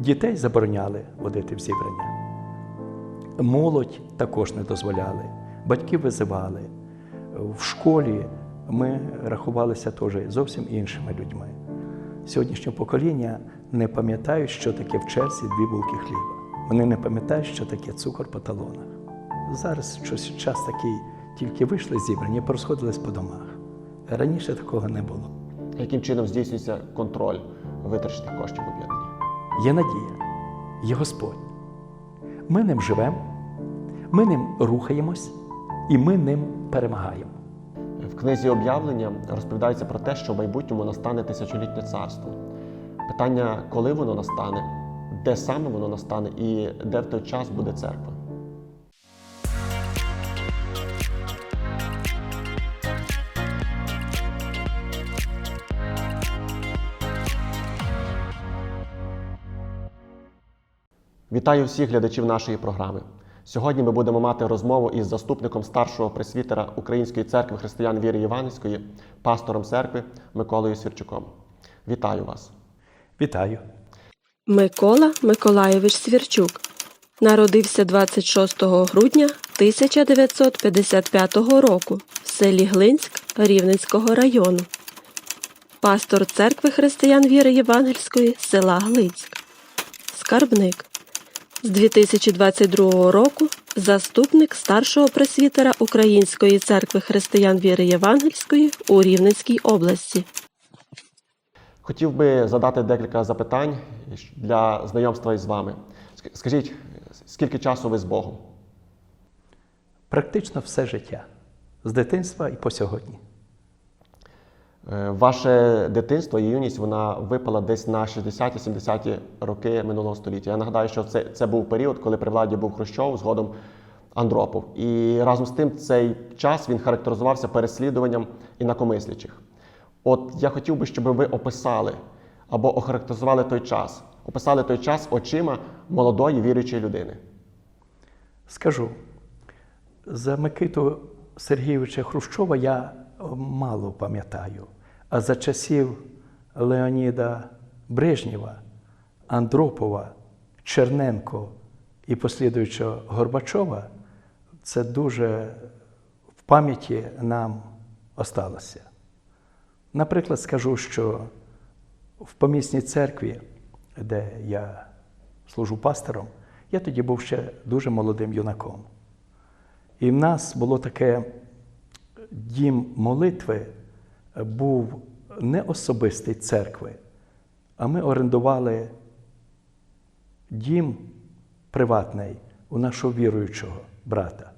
Дітей забороняли водити в зібрання. Молодь також не дозволяли, батьки визивали. В школі ми рахувалися теж зовсім іншими людьми. Сьогоднішнє покоління не пам'ятають, що таке в черзі дві булки хліба. Вони не пам'ятають, що таке цукор по талонах. Зараз щось час такий, тільки вийшли з зібрання, порозходились по домах. Раніше такого не було. Яким чином здійснюється контроль витрачених коштів об'єднанні? Є надія, є Господь. Ми ним живемо, ми ним рухаємось і ми ним перемагаємо. В книзі об'явлення розповідається про те, що в майбутньому настане тисячолітнє царство. Питання, коли воно настане, де саме воно настане і де в той час буде церква. Вітаю всіх глядачів нашої програми. Сьогодні ми будемо мати розмову із заступником старшого пресвітера Української церкви християн віри Євангельської, пастором церкви Миколою Свірчуком. Вітаю вас! Вітаю! Микола Миколайович Свірчук народився 26 грудня 1955 року в селі Глинськ Рівненського району. Пастор церкви християн віри Євангельської села Глинськ. Скарбник. З 2022 року заступник старшого пресвітера Української церкви християн віри Євангельської у Рівненській області. Хотів би задати декілька запитань для знайомства із вами. Скажіть, скільки часу ви з Богом? Практично все життя з дитинства і по сьогодні. Е, Ваше дитинство і юність вона випала десь на 60-70 роки минулого століття. Я нагадаю, що це, це був період, коли при владі був Хрущов, згодом Андропов. І разом з тим цей час він характеризувався переслідуванням інакомислячих. От я хотів би, щоб ви описали або охарактеризували той час, описали той час очима молодої віруючої людини. Скажу, за Микиту Сергійовича Хрущова я мало пам'ятаю, а за часів Леоніда Брежнєва, Андропова, Черненко і послідуючого Горбачова це дуже в пам'яті нам осталося. Наприклад, скажу, що в помісній церкві, де я служу пастором, я тоді був ще дуже молодим юнаком. І в нас було таке дім молитви, був не особистий церкви, а ми орендували дім приватний у нашого віруючого брата.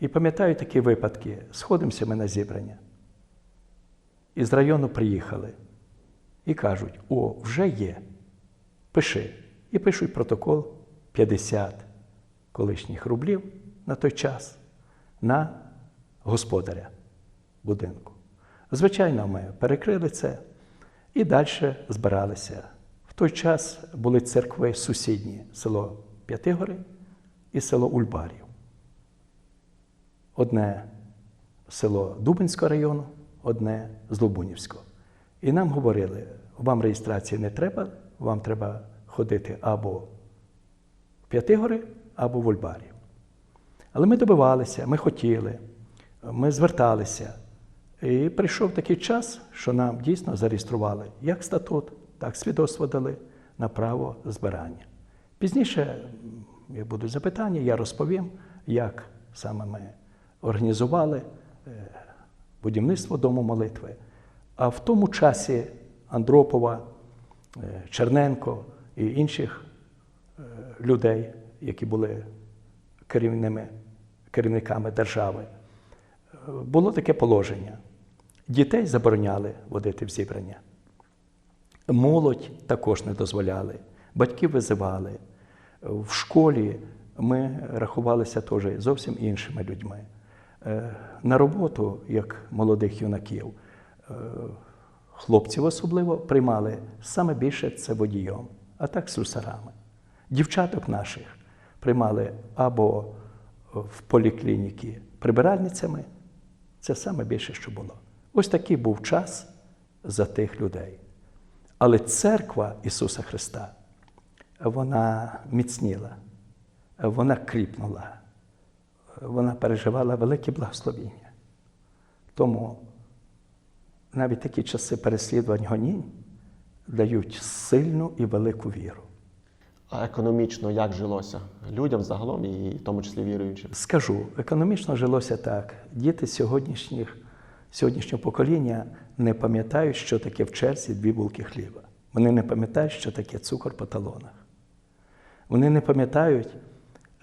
І пам'ятаю такі випадки, сходимося ми на зібрання. Із району приїхали і кажуть: о, вже є, пиши. І пишуть протокол 50 колишніх рублів на той час на господаря будинку. Звичайно, ми перекрили це і далі збиралися. В той час були церкви сусідні село П'ятигори і село Ульбарів. Одне село Дубинського району, одне з Лубунівського. І нам говорили: вам реєстрації не треба, вам треба ходити або в П'ятигори, або в Ульбарів. Але ми добивалися, ми хотіли, ми зверталися. І прийшов такий час, що нам дійсно зареєстрували як статут, так свідоцтво дали на право збирання. Пізніше, будуть запитання, я розповім, як саме ми організували е, будівництво дому молитви. А в тому часі Андропова, е, Черненко і інших е, людей, які були керівними, керівниками держави, було таке положення. Дітей забороняли водити в зібрання. Молодь також не дозволяли, батьки визивали. В школі ми рахувалися теж зовсім іншими людьми. Е, На роботу, як молодих юнаків, е, хлопців особливо приймали саме більше це водієм, а так слюсарами. Дівчаток наших приймали або в поліклініки прибиральницями, це саме більше, що було. Ось такий був час за тих людей. Але церква Ісуса Христа вона міцніла, вона кріпнула, вона переживала велике благословіння. Тому навіть такі часи переслідувань гонінь дають сильну і велику віру. А економічно як жилося людям загалом, і в тому числі віруючим? Скажу, економічно жилося так. Діти сьогоднішніх, сьогоднішнього покоління не пам'ятають, що таке в черзі дві булки хліба. Вони не пам'ятають, що таке цукор по талонах. Вони не пам'ятають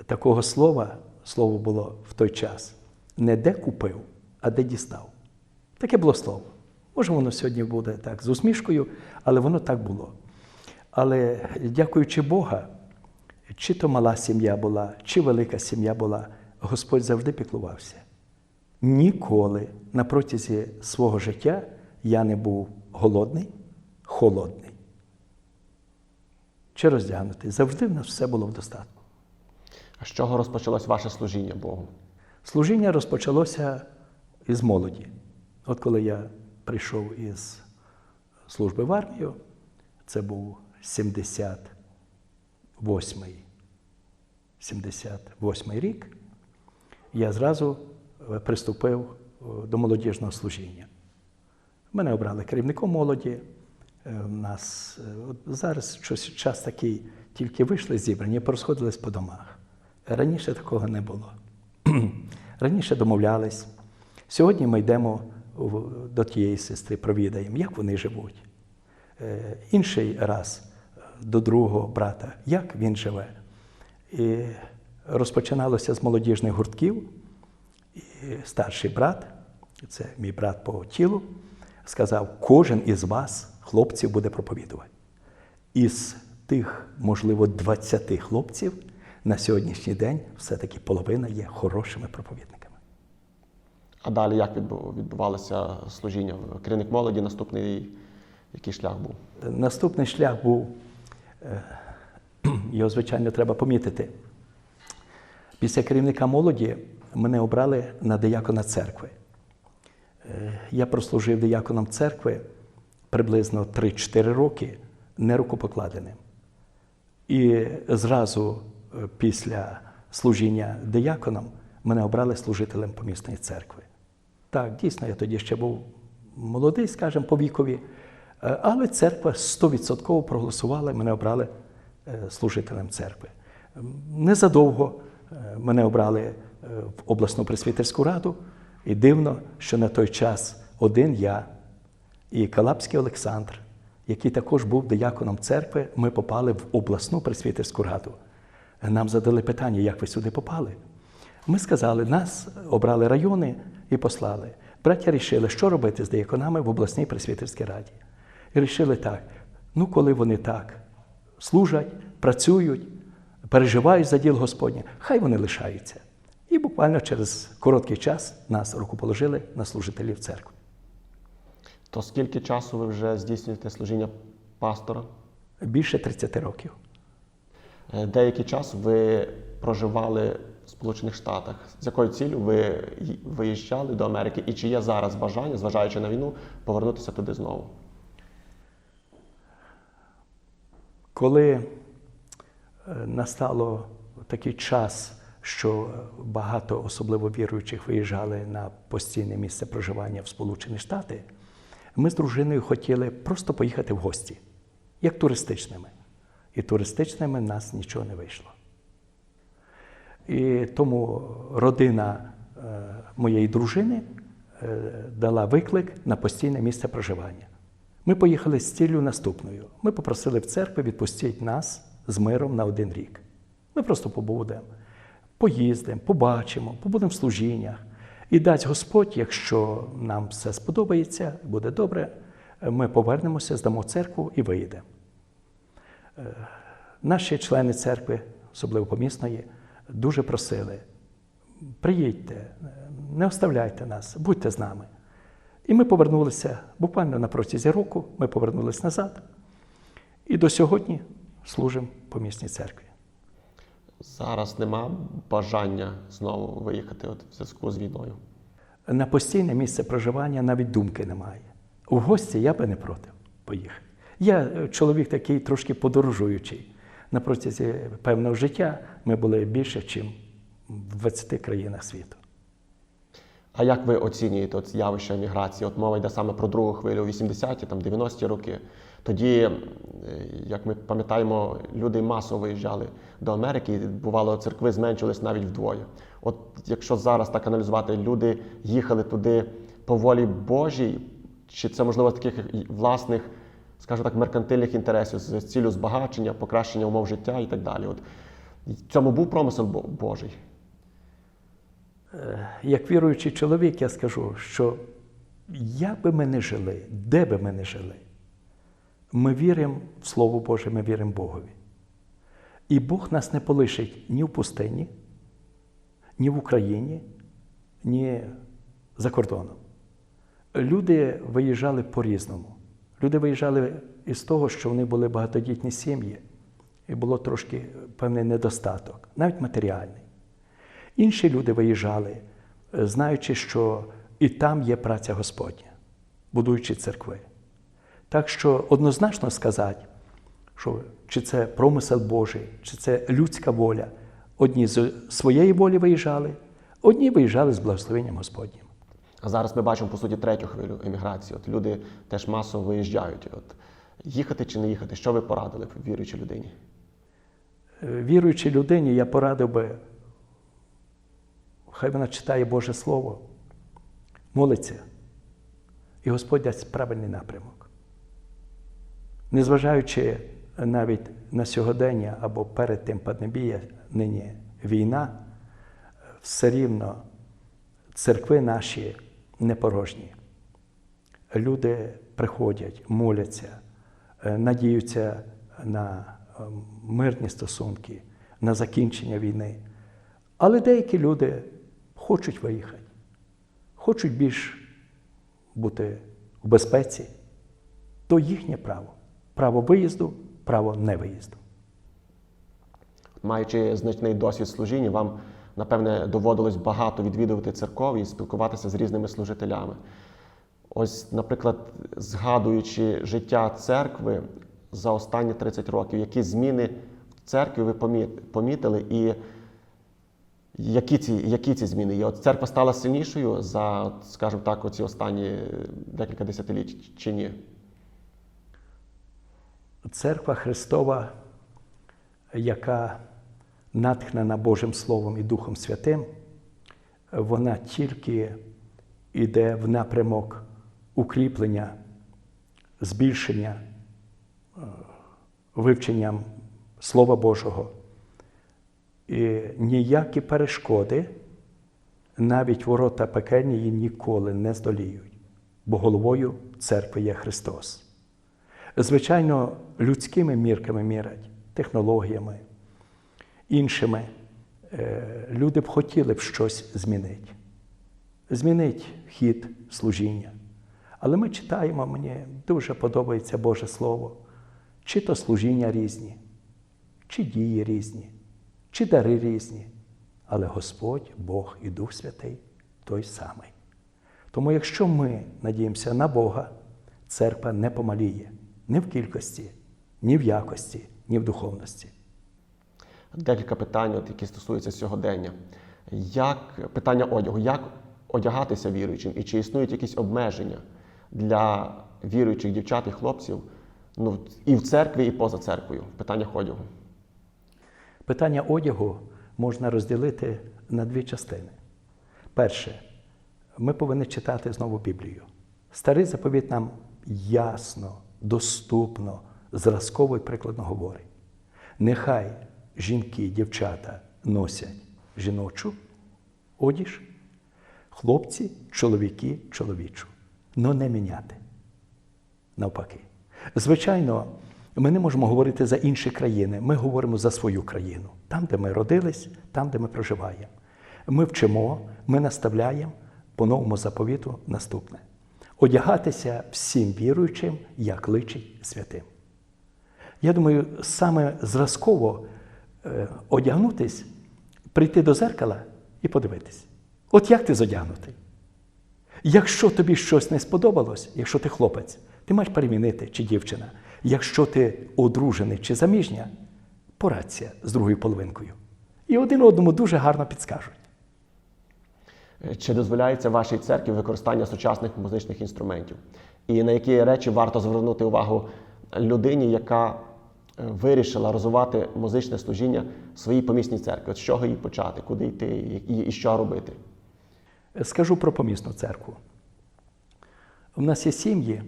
такого слова, слово було в той час, не де купив, а де дістав. Таке було слово. Може, воно сьогодні буде так з усмішкою, але воно так було. Але дякуючи Бога, чи то мала сім'я була, чи велика сім'я була, Господь завжди піклувався. Ніколи на протязі свого життя я не був голодний, холодний чи роздягнутий. Завжди в нас все було в достатку. А з чого розпочалось ваше служіння Богу? Служіння розпочалося із молоді. От коли я прийшов із служби в армію, це був 78-й 78 рік, я зразу приступив е, до молодіжного служіння. Мене обрали керівником молоді. Е, У нас е, от зараз щось час такий, тільки вийшли з зібрання, порозходились по домах. Раніше такого не було. Раніше домовлялись. Сьогодні ми йдемо до тієї сестри, провідаємо, як вони живуть. Е, Інший раз е, до другого брата, як він живе. І розпочиналося з молодіжних гуртків. Старший брат, це мій брат по тілу, сказав: кожен із вас, хлопців, буде проповідувати. Із тих, можливо, 20 хлопців на сьогоднішній день все-таки половина є хорошими проповідниками. А далі як відбувалося служіння? Керівник молоді, наступний який шлях був? Наступний шлях був, е, його, звичайно, треба помітити. Після керівника молоді мене обрали на диякона церкви. Е, Я прослужив дияконом церкви приблизно 3-4 роки нерукопокладеним. І зразу е, після служіння дияконом мене обрали служителем помісної церкви. Так, дійсно, я тоді ще був молодий, скажімо, по вікові, Е, але церква 100% проголосувала мене обрали служителем церкви. Незадовго мене обрали в обласну пресвітерську раду, і дивно, що на той час один я і Калапський Олександр, який також був дияконом церкви, ми попали в обласну пресвітерську раду. Нам задали питання, як ви сюди попали. Ми сказали, нас обрали райони і послали. Браття рішили, що робити з дияконами в обласній пресвітерській раді. І рішили так: ну, коли вони так служать, працюють, переживають за діл Господнє, хай вони лишаються. І буквально через короткий час нас рукоположили на служителів церкви. То скільки часу ви вже здійснюєте служіння пастора? Більше 30 років. Е, Деякий час ви проживали в Сполучених Штатах. З якою ціллю ви виїжджали до Америки? І чи є зараз бажання, зважаючи на війну, повернутися туди знову? Коли е, настало такий час, що багато особливо віруючих виїжджали на постійне місце проживання в Сполучені Штати, ми з дружиною хотіли просто поїхати в гості, як туристичними. І туристичними нас нічого не вийшло. І тому родина е, моєї дружини е, дала виклик на постійне місце проживання. Ми поїхали з ціллю наступною. Ми попросили в церкві відпустіть нас з миром на один рік. Ми просто побудемо, поїздимо, побачимо, побудемо в служіннях. І дасть Господь, якщо нам все сподобається, буде добре, ми повернемося, здамо церкву і виїдемо. Наші члени церкви, особливо помісної, дуже просили: приїдьте, не оставляйте нас, будьте з нами. І ми повернулися буквально на протязі року, ми повернулися назад. І до сьогодні служимо помісній церкві. Зараз нема бажання знову виїхати от в зв'язку з війною. На постійне місце проживання навіть думки немає. У гості я би не проти поїхати. Я е, чоловік такий трошки подорожуючий. На протязі певного життя ми були більше, ніж в 20 країнах світу. А як ви оцінюєте от явище міграції? От мова йде саме про другу хвилю, 80-ті, там 90-ті роки. Тоді, е, як ми пам'ятаємо, люди масово виїжджали до Америки, і бувало, церкви зменшились навіть вдвоє. От якщо зараз так аналізувати, люди їхали туди по волі Божій, чи це можливо таких власних, скажімо так, меркантильних інтересів з цілю збагачення, покращення умов життя і так далі? От цьому був промисел Божий. Як віруючий чоловік, я скажу, що як би ми не жили, де би ми не жили, ми віримо в Слово Боже, ми віримо Богові. І Бог нас не полишить ні в пустині, ні в Україні, ні за кордоном. Люди виїжджали по-різному. Люди виїжджали із того, що вони були багатодітні сім'ї, і було трошки певний недостаток, навіть матеріальний. Інші люди виїжджали, знаючи, що і там є праця Господня, будуючи церкви. Так що однозначно сказати, що чи це промисел Божий, чи це людська воля. Одні з своєї волі виїжджали, одні виїжджали з благословенням Господнім. А зараз ми бачимо, по суті, третю хвилю еміграції. От люди теж масово виїжджають. От їхати чи не їхати? Що ви порадили б віруючій людині? Е, Віруючій людині я порадив би, хай вона читає Боже Слово, молиться, і Господь дасть правильний напрямок. Незважаючи навіть на сьогодення або перед тим пандемія, нині війна, все рівно церкви наші не порожні. Люди приходять, моляться, е, надіються на е, мирні стосунки, на закінчення війни. Але деякі люди хочуть виїхати, хочуть більш бути в безпеці, то їхнє право. Право виїзду, право не виїзду. Маючи значний досвід служіння, вам, напевне, доводилось багато відвідувати церков і спілкуватися з різними служителями. Ось, наприклад, згадуючи життя церкви за останні 30 років, які зміни в церкві ви помітили, і які ці, які ці зміни є? От церква стала сильнішою за, скажімо так, оці останні декілька десятиліть чи ні? Церква Христова, яка натхнена Божим Словом і Духом Святим, вона тільки йде в напрямок укріплення, збільшення е, вивченням Слова Божого. І ніякі перешкоди, навіть ворота пекельні її ніколи не здоліють, бо головою церкви є Христос. Звичайно, людськими мірками мірять, технологіями, іншими. Е, Люди б хотіли б щось змінити. Змінити хід служіння. Але ми читаємо, мені дуже подобається Боже Слово, чи то служіння різні, чи дії різні, чи дари різні. Але Господь, Бог і Дух Святий той самий. Тому якщо ми надіємося на Бога, церква не помаліє ні в кількості, ні в якості, ні в духовності. Декілька питань, от, які стосуються сьогодення. Як питання одягу, як одягатися віруючим, і чи існують якісь обмеження для віруючих дівчат і хлопців ну, і в церкві, і поза церквою в питаннях одягу? Питання одягу можна розділити на дві частини. Перше, ми повинні читати знову Біблію. Старий заповіт нам ясно, доступно, зразково і прикладно говорить. Нехай жінки, дівчата носять жіночу одіж, хлопці, чоловіки, чоловічу. Но не міняти. Навпаки. Звичайно, ми не можемо говорити за інші країни, ми говоримо за свою країну, там, де ми родились, там, де ми проживаємо. Ми вчимо, ми наставляємо по новому заповіту наступне: одягатися всім віруючим, як личить святим. Я думаю, саме зразково е, одягнутись, прийти до зеркала і подивитись. От як ти зодягнутий? Якщо тобі щось не сподобалось, якщо ти хлопець, ти маєш перемінити чи дівчина. Якщо ти одружений чи заміжня, порадься з другою половинкою. І один одному дуже гарно підскажуть. Чи дозволяється вашій церкві використання сучасних музичних інструментів? І на які речі варто звернути увагу людині, яка е, вирішила розвивати музичне служіння в своїй помісній церкві? От з чого їй почати, куди йти і, і що робити? Скажу про помісну церкву. У нас є сім'ї,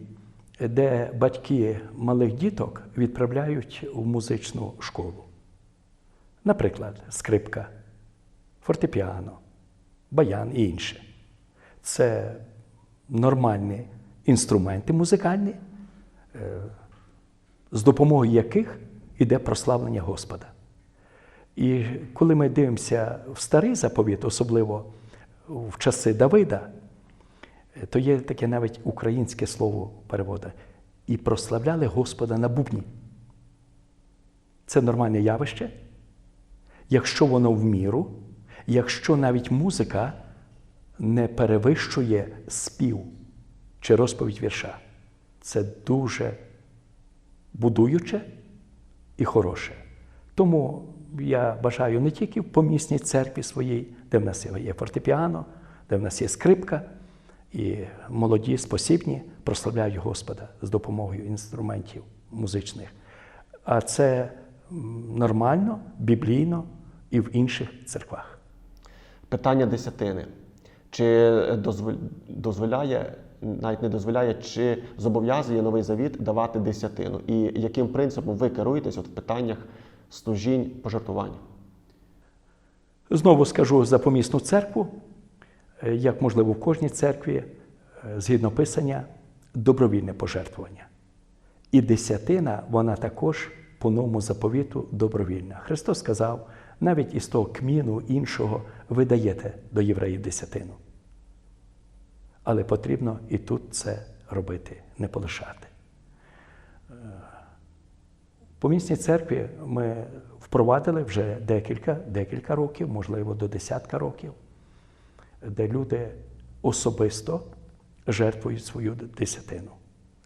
де батьки малих діток відправляють у музичну школу. Наприклад, скрипка, фортепіано, баян і інше. Це нормальні інструменти музикальні, е, з допомогою яких іде прославлення Господа. І коли ми дивимося в старий заповіт, особливо в часи Давида, то є таке навіть українське слово переводу. І прославляли Господа на бубні. Це нормальне явище. Якщо воно в міру, якщо навіть музика не перевищує спів чи розповідь вірша, це дуже будуюче і хороше. Тому я бажаю не тільки в помісній церкві своїй, де в нас є фортепіано, де в нас є скрипка, і молоді, спосібні прославляють Господа з допомогою інструментів музичних. А це нормально, біблійно і в інших церквах. Питання десятини. Чи дозволяє, навіть не дозволяє, чи зобов'язує новий завіт давати десятину? І яким принципом ви керуєтесь от в питаннях служінь пожертвувань? Знову скажу за помісну церкву, е, як можливо в кожній церкві, е, згідно писання, добровільне пожертвування. І десятина, вона також по новому заповіту добровільна. Христос сказав, навіть із того кміну іншого ви даєте до євреїв десятину. Але потрібно і тут це робити, не полишати. Е, В помісній церкві ми впровадили вже декілька, декілька років, можливо, до десятка років, де люди особисто жертвують свою десятину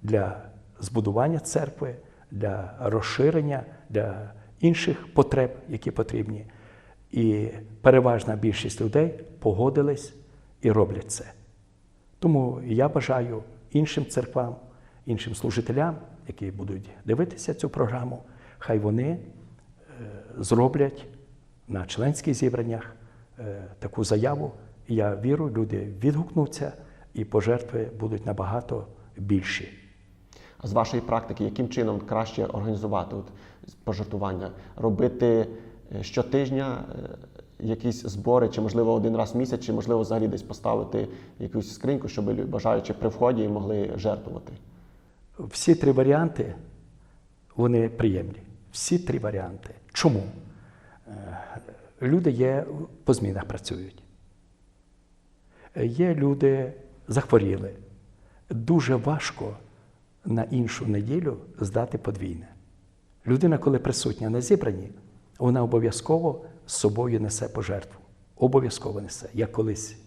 для збудування церкви, для розширення, для інших потреб, які потрібні. І переважна більшість людей погодились і роблять це. Тому я бажаю іншим церквам, іншим служителям, які будуть дивитися цю програму, хай вони е, зроблять на членських зібраннях е, таку заяву. Я вірю, люди відгукнуться і пожертви будуть набагато більші. А з вашої практики, яким чином краще організувати от, пожертвування? Робити щотижня е, якісь збори, чи можливо один раз в місяць, чи можливо взагалі десь поставити якусь скриньку, щоб бажаючи при вході могли жертвувати? Всі три варіанти, вони приємні. Всі три варіанти. Чому? Е, Люди є по змінах працюють. Е, Є люди захворіли. Дуже важко на іншу неділю здати подвійне. Людина, коли присутня на зібранні, вона обов'язково з собою несе пожертву. Обов'язково несе. Як колись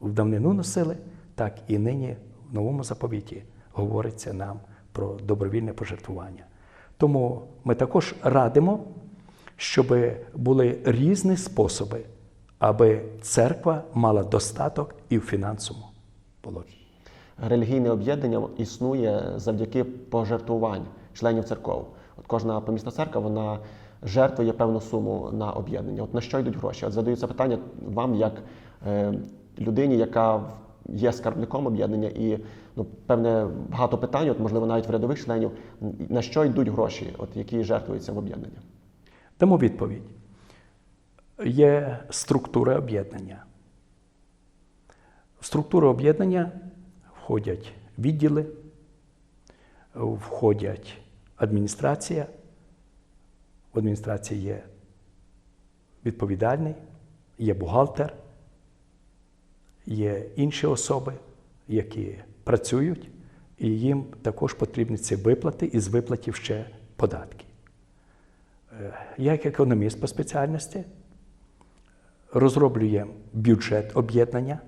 в давнину носили, так і нині в новому заповіті говориться нам про добровільне пожертвування. Тому ми також радимо, щоб були різні способи, аби церква мала достаток і в фінансовому положенні. Релігійне об'єднання існує завдяки пожертвувань членів церков. От кожна помісна церква вона жертвує певну суму на об'єднання. От на що йдуть гроші? От задаю питання вам, як е, людині, яка є скарбником об'єднання, і ну, певне багато питань, от можливо, навіть в рядових членів, на що йдуть гроші, от які жертвуються в об'єднання. Дамо відповідь. Є структура об'єднання. В структуру об'єднання входять відділи, входять адміністрація. Адміністрації є відповідальний, є бухгалтер, є інші особи, які працюють, і їм також потрібні ці виплати і з виплатів ще податки. Е, Я як економіст по спеціальності розроблюємо бюджет об'єднання,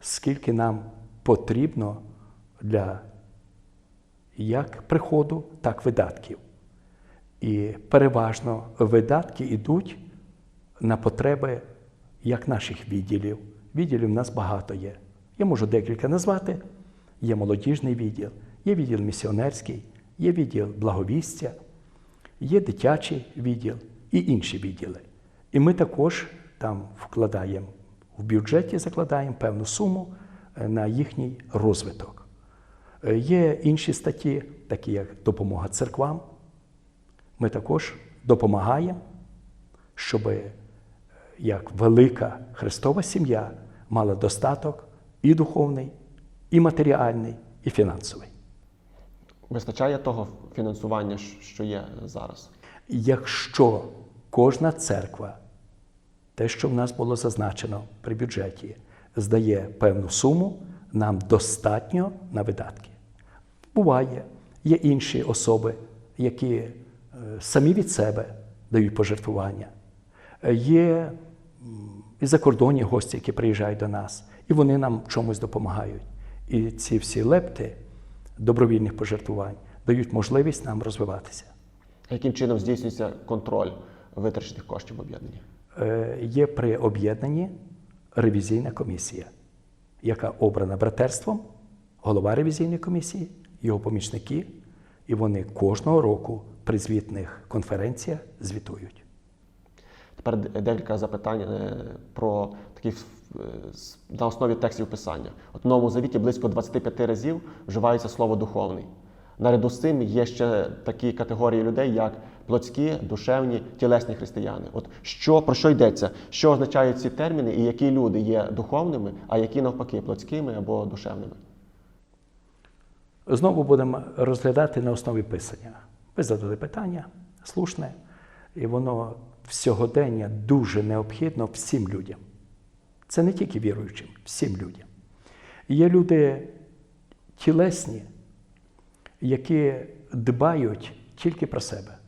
скільки нам потрібно для як приходу, так і видатків. І переважно видатки йдуть на потреби як наших відділів. Відділів в нас багато є. Я можу декілька назвати. Є молодіжний відділ, є відділ місіонерський, є відділ благовістя, є дитячий відділ і інші відділи. І ми також там вкладаємо в бюджеті, закладаємо певну суму е, на їхній розвиток. Е, Є інші статті, такі як допомога церквам. Ми також допомагаємо, щоб е, як велика Христова сім'я мала достаток і духовний, і матеріальний, і фінансовий. Вистачає того фінансування, що є зараз? Якщо кожна церква, те, що в нас було зазначено при бюджеті, здає певну суму, нам достатньо на видатки. Буває, є інші особи, які самі від себе дають пожертвування. Е, Є і закордонні гості, які приїжджають до нас, і вони нам в чомусь допомагають. І ці всі лепти добровільних пожертвувань дають можливість нам розвиватися. Яким чином здійснюється контроль витрачених коштів в об'єднанні? Е, є при об'єднанні ревізійна комісія, яка обрана братерством, голова ревізійної комісії, його помічники, і вони кожного року при звітних конференціях звітують. Тепер декілька запитань е, про такі е, на основі текстів писання. От в Новому Завіті близько 25 разів вживається слово духовний. Наряду з цим є ще такі категорії людей, як плотські, душевні, тілесні християни. От що про що йдеться? Що означають ці терміни, і які люди є духовними, а які навпаки плотськими або душевними? Знову будемо розглядати на основі писання. Ви задали питання слушне, і воно в сьогодення дуже необхідно всім людям. Це не тільки віруючим, всім людям. Є люди тілесні, які дбають тільки про себе.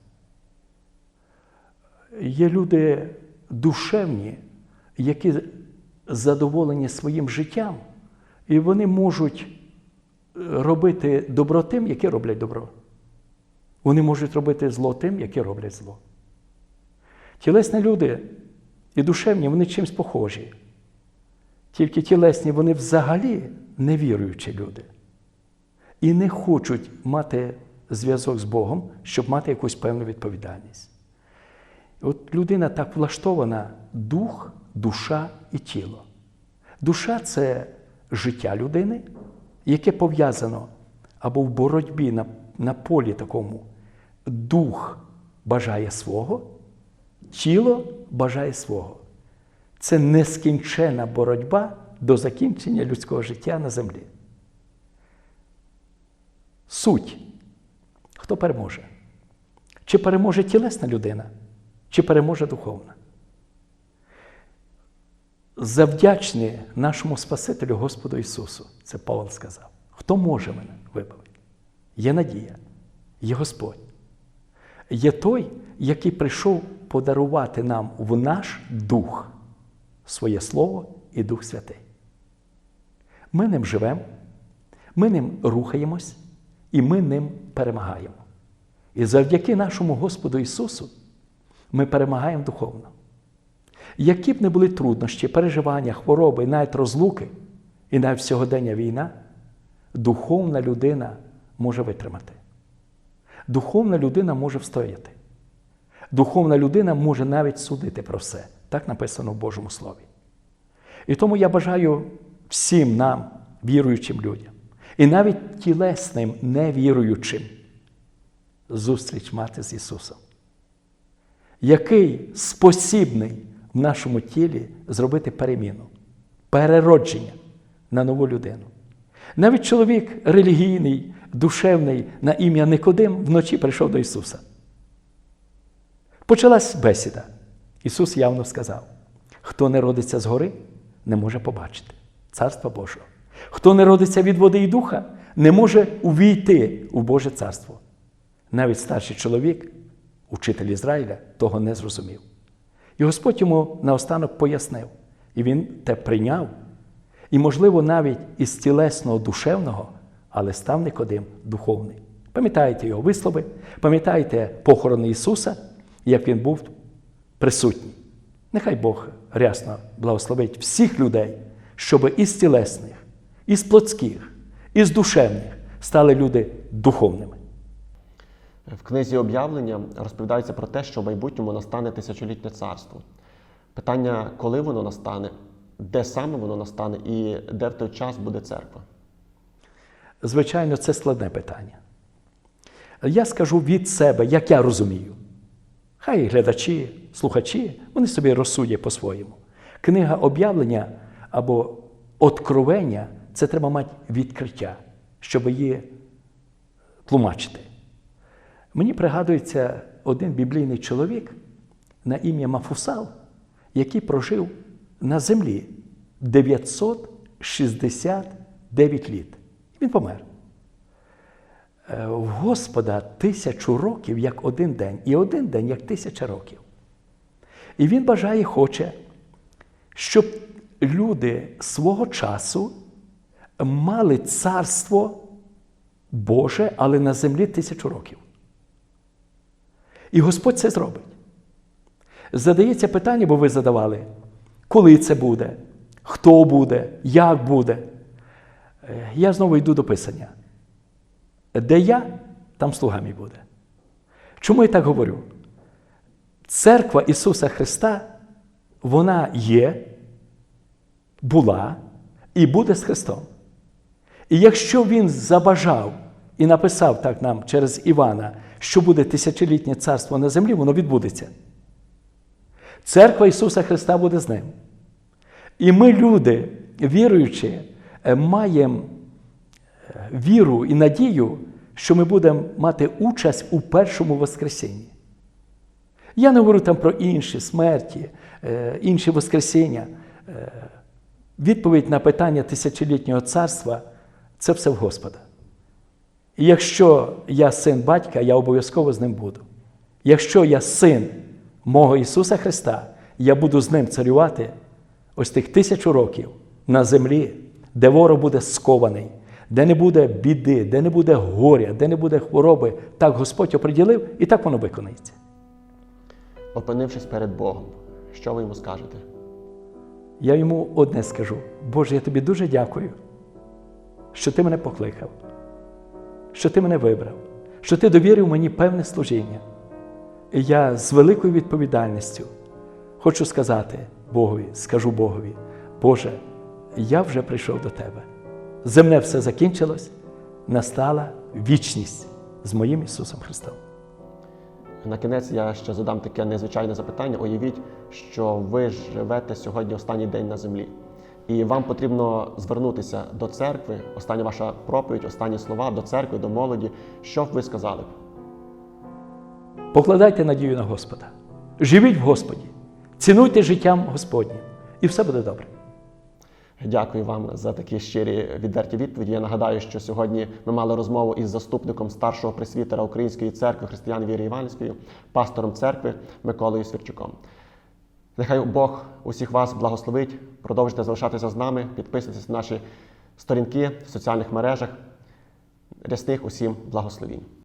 Є люди душевні, які задоволені своїм життям, і вони можуть робити добро тим, які роблять добро. Вони можуть робити зло тим, які роблять зло. Тілесні люди і душевні, вони чимось похожі. Тільки тілесні вони взагалі невіруючі люди. І не хочуть мати зв'язок з Богом, щоб мати якусь певну відповідальність. От людина так влаштована дух, душа і тіло. Душа це життя людини, яке пов'язано або в боротьбі на, на полі такому. Дух бажає свого, тіло бажає свого. Це нескінчена боротьба до закінчення людського життя на землі. Суть. Хто переможе? Чи переможе тілесна людина, чи переможе духовна? Завдячні нашому Спасителю Господу Ісусу, це Павел сказав. Хто може мене вибавити? Є надія, є Господь. Є той, який прийшов подарувати нам в наш дух своє Слово і Дух Святий. Ми ним живемо, ми ним рухаємось і ми ним перемагаємо. І завдяки нашому Господу Ісусу ми перемагаємо духовно. Які б не були труднощі, переживання, хвороби, навіть розлуки, і навіть сьогодення війна, духовна людина може витримати. Духовна людина може встояти. Духовна людина може навіть судити про все. Так написано в Божому Слові. І тому я бажаю всім нам, віруючим людям, і навіть тілесним, невіруючим, зустріч мати з Ісусом який спосібний в нашому тілі зробити переміну, переродження на нову людину. Навіть чоловік релігійний, душевний на ім'я Никодим вночі прийшов до Ісуса. Почалась бесіда. Ісус явно сказав: хто не родиться згори, не може побачити Царство Божого. Хто не родиться від води і духа, не може увійти у Боже царство. Навіть старший чоловік, учитель Ізраїля, того не зрозумів. І Господь йому наостанок пояснив, і він те прийняв. І, можливо, навіть із тілесного душевного, але став Никодим духовний. Пам'ятаєте його вислови, пам'ятаєте похорони Ісуса, як Він був присутній. Нехай Бог рясно благословить всіх людей, щоб із тілесних, із плотських, із душевних стали люди духовними. В книзі об'явлення розповідається про те, що в майбутньому настане тисячолітнє царство. Питання, коли воно настане, де саме воно настане і де в той час буде церква. Звичайно, це складне питання. Я скажу від себе, як я розумію. Хай глядачі, слухачі, вони собі розсудять по-своєму. Книга об'явлення або откровення це треба мати відкриття, щоб її тлумачити. Мені пригадується один біблійний чоловік на ім'я Мафусал, який прожив на землі 969 літ. Він помер. Е, В Господа тисячу років як один день, і один день як тисяча років. І він бажає, хоче, щоб люди свого часу мали царство Боже, але на землі тисячу років. І Господь це зробить. Задається питання, бо ви задавали, коли це буде, хто буде, як буде. Е, Я знову йду до Писання. Де я, там слуга мій буде. Чому я так говорю? Церква Ісуса Христа, вона є, була і буде з Христом. І якщо Він забажав і написав так нам через Івана, що буде тисячолітнє царство на землі, воно відбудеться. Церква Ісуса Христа буде з ним. І ми, люди, віруючи, е, маємо е, віру і надію, що ми будемо мати участь у першому Воскресінні. Я не говорю там про інші смерті, е, інші Воскресіння. Відповідь на питання тисячолітнього царства це все в Господа. І якщо я син батька, я обов'язково з ним буду. Якщо я син мого Ісуса Христа, я буду з ним царювати ось тих тисячу років на землі, де ворог буде скований, де не буде біди, де не буде горя, де не буде хвороби. Так Господь оприділив, і так воно виконається. Опинившись перед Богом, що ви йому скажете? Я йому одне скажу: Боже, я тобі дуже дякую, що ти мене покликав, що ти мене вибрав, що ти довірив мені певне служіння. І я з великою відповідальністю хочу сказати Богові, скажу Богові, Боже, я вже прийшов до Тебе. Земне все закінчилось, настала вічність з моїм Ісусом Христом. На кінець я ще задам таке незвичайне запитання. Уявіть, що ви живете сьогодні останній день на землі, і вам потрібно звернутися до церкви. Остання ваша проповідь, останні слова до церкви, до молоді. Що б ви сказали? Покладайте надію на Господа. Живіть в Господі, цінуйте життям Господнім, і все буде добре. Дякую вам за такі щирі відверті відповіді. Я нагадаю, що сьогодні ми мали розмову із заступником старшого пресвітера Української церкви християн Віри Іванської, пастором церкви Миколою Свірчуком. Нехай Бог усіх вас благословить. Продовжуйте залишатися з нами, підписуйтесь на наші сторінки в соціальних мережах. Рясних усім благословінь.